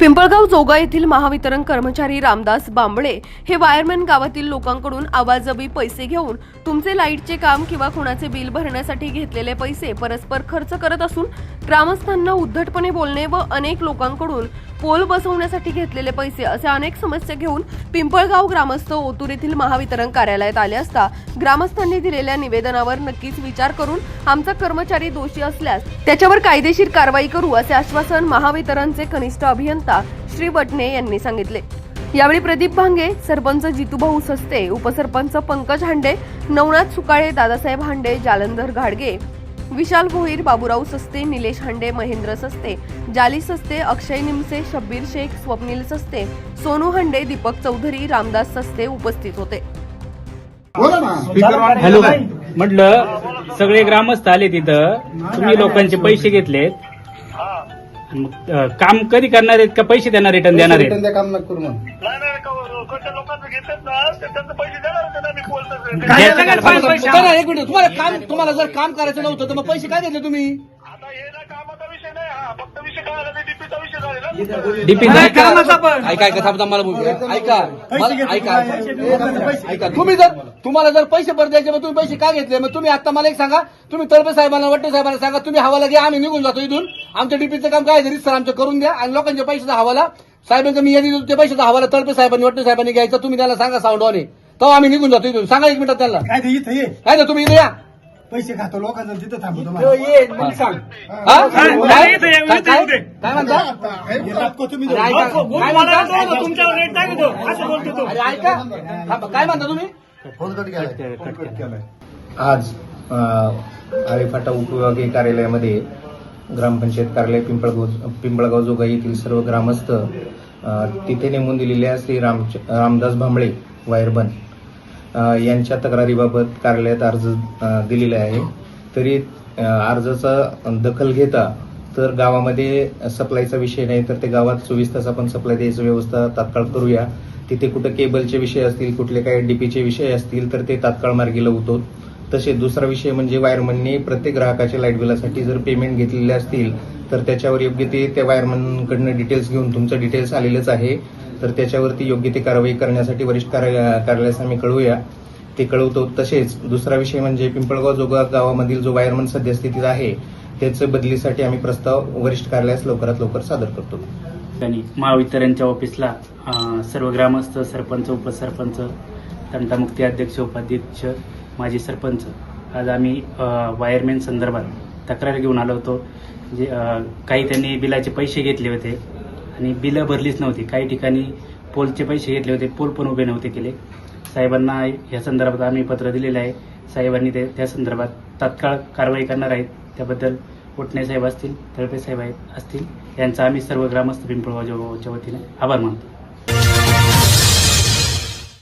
पिंपळगाव जोगा येथील महावितरण कर्मचारी रामदास बांबळे हे वायरमॅन गावातील लोकांकडून आवाजवी पैसे घेऊन तुमचे लाईटचे काम किंवा कुणाचे बिल भरण्यासाठी घेतलेले पैसे परस्पर खर्च करत असून ग्रामस्थांना उद्धटपणे बोलणे व अनेक लोकांकडून पोल बसवण्यासाठी घेतलेले पैसे अशा अनेक समस्या घेऊन पिंपळगाव ग्रामस्थ ओतूर येथील महावितरण कार्यालयात आले असता ग्रामस्थांनी दिलेल्या निवेदनावर नक्कीच विचार करून आमचा कर्मचारी दोषी असल्यास त्याच्यावर कायदेशीर कारवाई करू असे आश्वासन महावितरणचे कनिष्ठ अभियंता श्री वटणे यांनी सांगितले. यावेळी प्रदीप भांगे सरपंच जितूभाऊ सस्ते उपसरपंच पंकज हांडे नवनाथ सुकाळे दादासाहेब हांडे जालंधर घाडगे विशाल भोईर बाबूराव सस्ते निलेश हांडे महेंद्र सस्ते जाली सस्ते अक्षय निमसे शब्बीर शेख स्वप्नील सस्ते सोनू हांडे दीपक चौधरी रामदास सस्ते उपस्थित होते. बोला ना. हॅलो म्हटलं सगळे ग्रामस्थ आले तिथं. तुम्ही लोकांचे पैसे घेतलेत. मग, काम कधी करणार आहेत का पैसे त्यांना रिटर्न देणार आहेत? रिटर्न द्या काम नका करू म्हणून. नाही नाही क- कोणत्या लोकांचं घेतात ना ते त्यांचे पैसे देणार होते ना मी बोलतो घ्यायचं का पैसे? बघा एक मिनिट तुम्हाला काम तुम्हाला जर काम करायचं नव्हतं तर मग पैसे काय घेतले तुम्ही? आता हे ना कामाचा विषय नाही हा फक्त विषय काय आला डीपीचा विषय झालेला डीपी ऐका ऐका थांबता मला बोलू द्या. ऐका मला- ऐका. ऐका तुम्ही जर तुम्हाला जर पैसे परत द्यायचे मग तुम्ही पैसे का घेतले? मग तुम्ही आता मला एक सांगा तुम्ही तळपे साहेबांना वट्टे साहेबांना सांगा तुम्ही हवाला घ्या आम्ही निघून जातो इथून. आमच्या डीपीचं काम काय सर आमचं करून द्या आणि लोकांच्या पैशाचा हवाला. साहेबांचा मी यादी देतो त्या पैशाचा हवाला तळपे साहेबांनी वट्टे साहेबांनी घ्यायचा. तुम्ही त्याला सांगा साऊंडवाने तेव्हा आम्ही निघून जातो इथून. सांगा एक मिनिट त्याला काय ते इथं ये. काय ना तुम्ही इथे या. पैसे खातो लोकांना तिथं थांबतो हा? काय? काय- काय- काय? म्हणता? तुम्ही अरे ऐका, काय म्हणता? तुमच्यावर रेट टाकतो असं बोलतो तो. अरे ऐका. थांबा, काय म्हणता तुम्ही? आज अ, आरेफाटा उपविभागीय कार्यालयामध्ये ग्रामपंचायत कार्यालय पिंपळगाव पिंपळगाव जोगाई येथील सर्व ग्रामस्थ तिथे नेमून दिलेल्या श्री राम रामदास भांबळे वायरबन यांच्या तक्रारीबाबत कार्यालयात अर्ज दिलेला आहे. तरी अर्जाचा दखल घेता तर गावामध्ये सप्लायचा विषय नाही तर ते गावात चोवीस तास आपण सप्लाय द्यायची व्यवस्था तात्काळ करूया. तिथे कुठं केबलचे विषय असतील कुठले काही डीपीचे विषय असतील तर ते तात्काळ मार्गी लावतो. तसेच दुसरा विषय म्हणजे वायरमनने प्रत्येक ग्राहकाच्या लाइट बिलासाठी जर पेमेंट घेतलेले असतील तर त्याच्यावर योग्य ते त्या वायरमनकडनं डिटेल्स घेऊन तुमचं डिटेल्स आलेलंच आहे. तर त्याच्यावरती योग्य ते कारवाई करण्यासाठी वरिष्ठ कार्यालयास आम्ही कळवूया. ते कळवतो तसेच दुसरा विषय म्हणजे पिंपळगाव जोगा गावामधील जो वायरमन सद्यस्थितीत आहे त्याचं बदलीसाठी आम्ही प्रस्ताव वरिष्ठ कार्यालयास लवकरात लवकर सादर करतो. त्यांनी महावितरणच्या ऑफिसला सर्व ग्रामस्थ सरपंच उपसरपंच तंटामुक्ती अध्यक्ष उपाध्यक्ष माजी सरपंच. आज आम्ही वायरमॅन संदर्भात तक्रार घेऊन आलो होतो. जे काही त्यांनी बिलाचे पैसे घेतले होते आणि बिलं भरलीच नव्हती. काही ठिकाणी पोलचे पैसे घेतले होते. पोल पण उभे नव्हते केले. साहेबांना या संदर्भात आम्ही पत्र दिलेलं आहे. साहेबांनी ते त्या संदर्भात तात्काळ कारवाई करणार आहेत. त्याबद्दल उटणे साहेब असतील तळपे साहेब आहेत असतील. यांचा आम्ही सर्व ग्रामस्थ पिंपळगाव वतीने आभार मानतो.